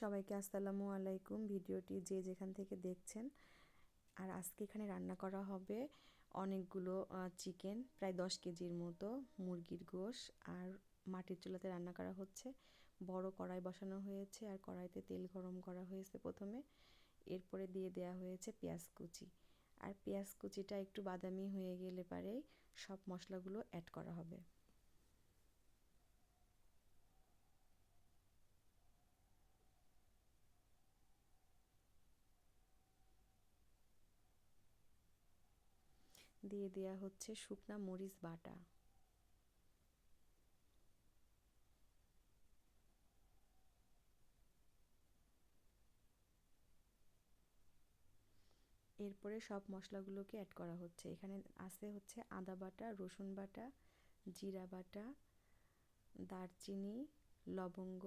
সবাইকে আসসালামু আলাইকুম। ভিডিওটি যে যেখান থেকে দেখছেন, আর আজকে এখানে রান্না করা হবে অনেকগুলো চিকেন, প্রায় দশ কেজির মতো মুরগির গোশ। আর মাটির চুলাতে রান্না করা হচ্ছে। বড় কড়াই বসানো হয়েছে, আর কড়াইতে তেল গরম করা হয়েছে প্রথমে। এরপরে দিয়ে দেয়া হয়েছে পেঁয়াজ কুচি। আর পেঁয়াজ কুচিটা একটু বাদামি হয়ে গেলে পারেই সব মশলাগুলো অ্যাড করা হবে। দিয়ে দেয়া হচ্ছে শুকনা মরিচ বাটা। এরপরে সব মশলাগুলোকে অ্যাড করা হচ্ছে। এখানে আছে হচ্ছে আদা বাটা, রসুন বাটা, জিরা বাটা, দারচিনি, লবঙ্গ,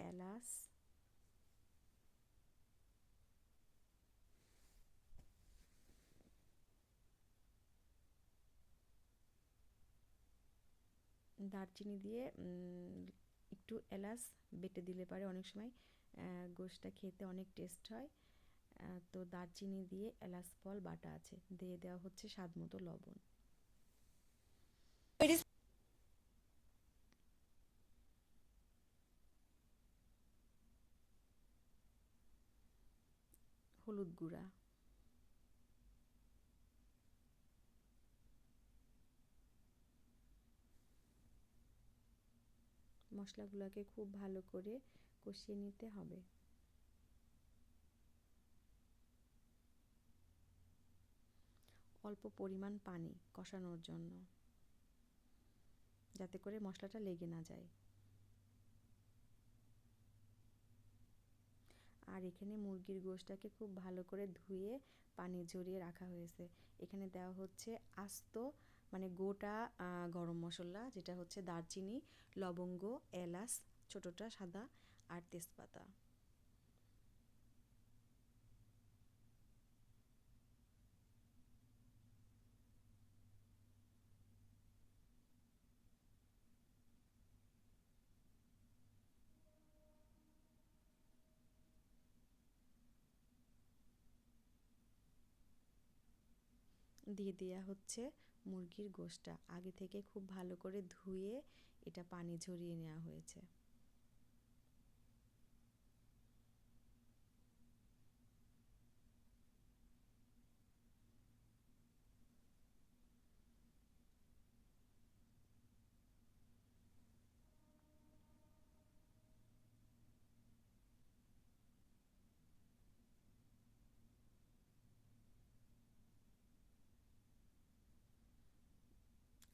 এলাচ দারচিনি দিয়ে একটু এলাচ বেটে দিলে পারে অনেক সময়। গোশটা খেতে অনেক টেস্ট হয়। তো দারচিনি দিয়ে এলাচ ফল বাটা আছে। দিয়ে দেওয়া হচ্ছে স্বাদ মতো লবণ। হলুদ গুঁড়া। মশলাগুলোকে খুব ভালো করে কষিয়ে নিতে হবে। অল্প পরিমাণ পানি কষানোর জন্য, যাতে করে মশলাটা লেগে না যায়। আর এখানে মুরগির গোশটাকে খুব ভালো করে ধুয়ে পানি ঝরিয়ে রাখা হয়েছে। এখানে দেওয়া হচ্ছে আস্ত মানে গোটা গরম মশলা যেটা হচ্ছে দারচিনি লবঙ্গ এলাচ ছোটোটা সাদা আর তেজপাতা। দিয়ে দেওয়া হচ্ছে মুরগির গোশটা। আগে থেকে খুব ভালো করে ধুয়ে এটা পানি ঝরিয়ে নেওয়া হয়েছে।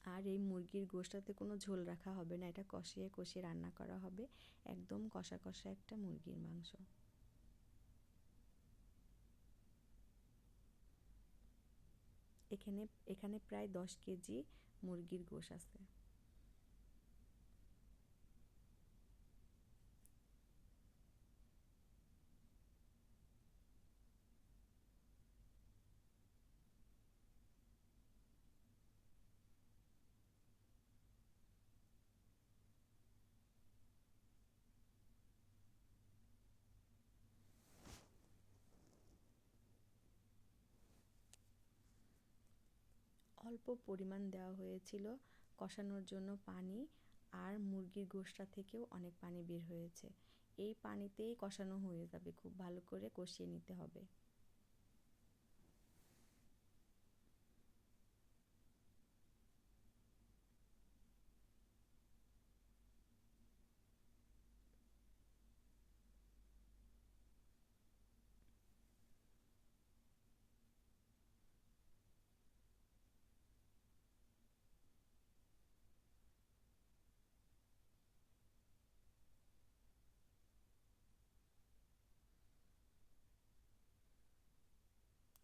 আর এই মুরগির গোশটাতে কোনো ঝোল রাখা হবে না, এটা কষিয়ে কষিয়ে রান্না করা হবে, একদম কষা কষা একটা মুরগির মাংস। এখানে এখানে প্রায় দশ কেজি মুরগির গোশ আছে। অল্প পরিমাণ দেওয়া হয়েছিল কষানোর জন্য পানি আর মুরগির গোষ্ঠা থেকেও অনেক পানি বের হয়েছে। এই পানিতেই কষানো হয়ে যাবে। খুব ভালো করে কষিয়ে নিতে হবে।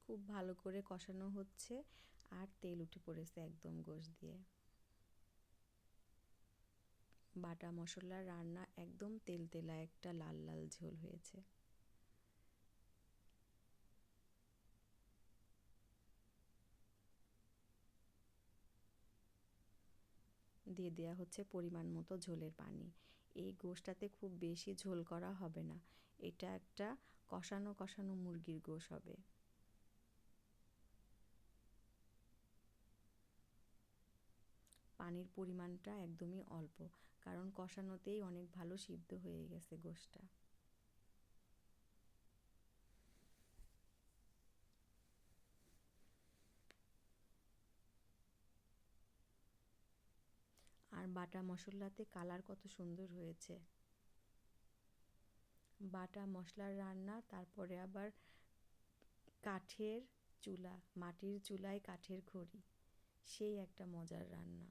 খুব ভালো করে কষানো হচ্ছে আর তেল উঠে পড়েছে একদম গোশ দিয়ে। বাটা মশলার রান্না একদম তেল তেলা একটা লাল লাল ঝোল হয়েছে। দিয়ে দেওয়া হচ্ছে পরিমাণ মতো ঝোলের পানি। এই গোশটাতে খুব বেশি ঝোল করা হবে না। এটা একটা কষানো কষানো মুরগির গোশ হবে। পানির পরিমাণটা একদমই অল্প, কারণ কষানোতেই অনেক ভালো সিদ্ধ হয়ে গেছে গোশটা আর বাটা মশলাতে কালার কত সুন্দর হয়েছে। বাটা মশলার রান্না, তারপরে আবার কাঠের চুলা, মাটির চুলায় কাঠের খড়ি, সেই একটা মজার রান্না।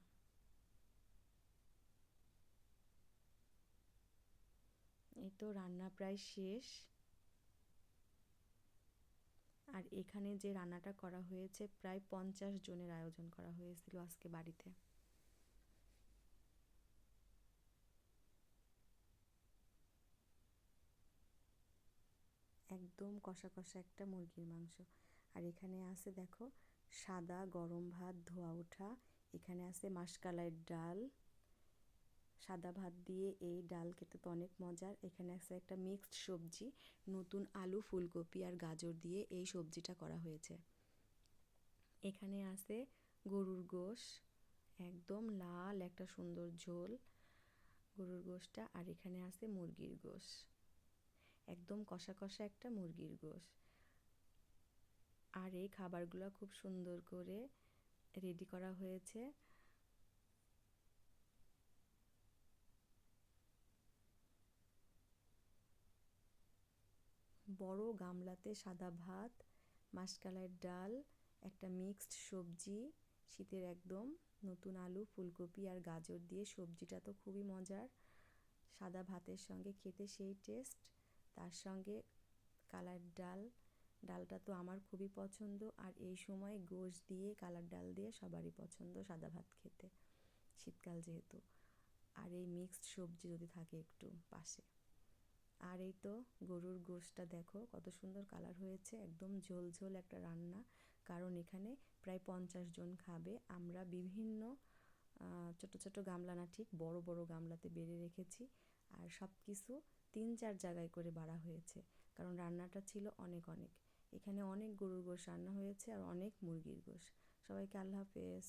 এই তো রান্না প্রায় শেষ। আর এখানে যে রান্নাটা করা হয়েছে, প্রায় পঞ্চাশ জনের আয়োজন করা হয়েছিল আজকে বাড়িতে। একদম কষা কষা একটা মুরগির মাংস। আর এখানে আছে দেখো, সাদা গরম ভাত ধোয়া ওঠা, এখানে আছে মাসকালাইয়ের ডাল। সাদা ভাত দিয়ে এই ডাল খেতে তো অনেক মজার। এখানে আছে একটা মিক্সড সবজি, নতুন আলু, ফুলকপি আর গাজর দিয়ে এই সবজিটা করা হয়েছে। এখানে আছে গরুর গোশ, একদম লাল একটা সুন্দর ঝোল গরুর গোশটা, আর এখানে আছে মুরগির গোশ। একদম কষা কষা একটা মুরগির গোশ। আর এই খাবারগুলো খুব সুন্দর করে রেডি করা হয়েছে। বড় গামলাতে সাদা ভাত, মাসকালাইয়ের ডাল, একটা মিক্সড সবজি, শীতের একদম নতুন আলু, ফুলকপি আর গাজর দিয়ে সবজিটা তো খুবই মজার। সাদা ভাতের সঙ্গে খেতে সেই টেস্ট। তার সঙ্গে কালার ডাল। ডালটা তো আমার খুবই পছন্দ আর এই সময় গোশ দিয়ে, কালার ডাল দিয়ে সবারই পছন্দ সাদা ভাত খেতে, শীতকাল যেহেতু। আর এই মিক্সড সবজি যদি থাকে একটু পাশে। আর এই তো গরুর গোশটা দেখো, কত সুন্দর কালার হয়েছে, একদম ঝোল ঝোল একটা রান্না। কারণ এখানে প্রায় পঞ্চাশ জন খাবে। আমরা বিভিন্ন ছোট ছোট গামলা না ঠিক, বড় বড় গামলাতে বেড়ে রেখেছি। আর সব কিছু তিন চার জায়গায় করে বাড়া হয়েছে। কারণ রান্নাটা ছিল অনেক অনেক। এখানে অনেক গরুর গোশ রান্না হয়েছে আর অনেক মুরগির গোশ। সবাইকে আল্লাহ হাফেজ।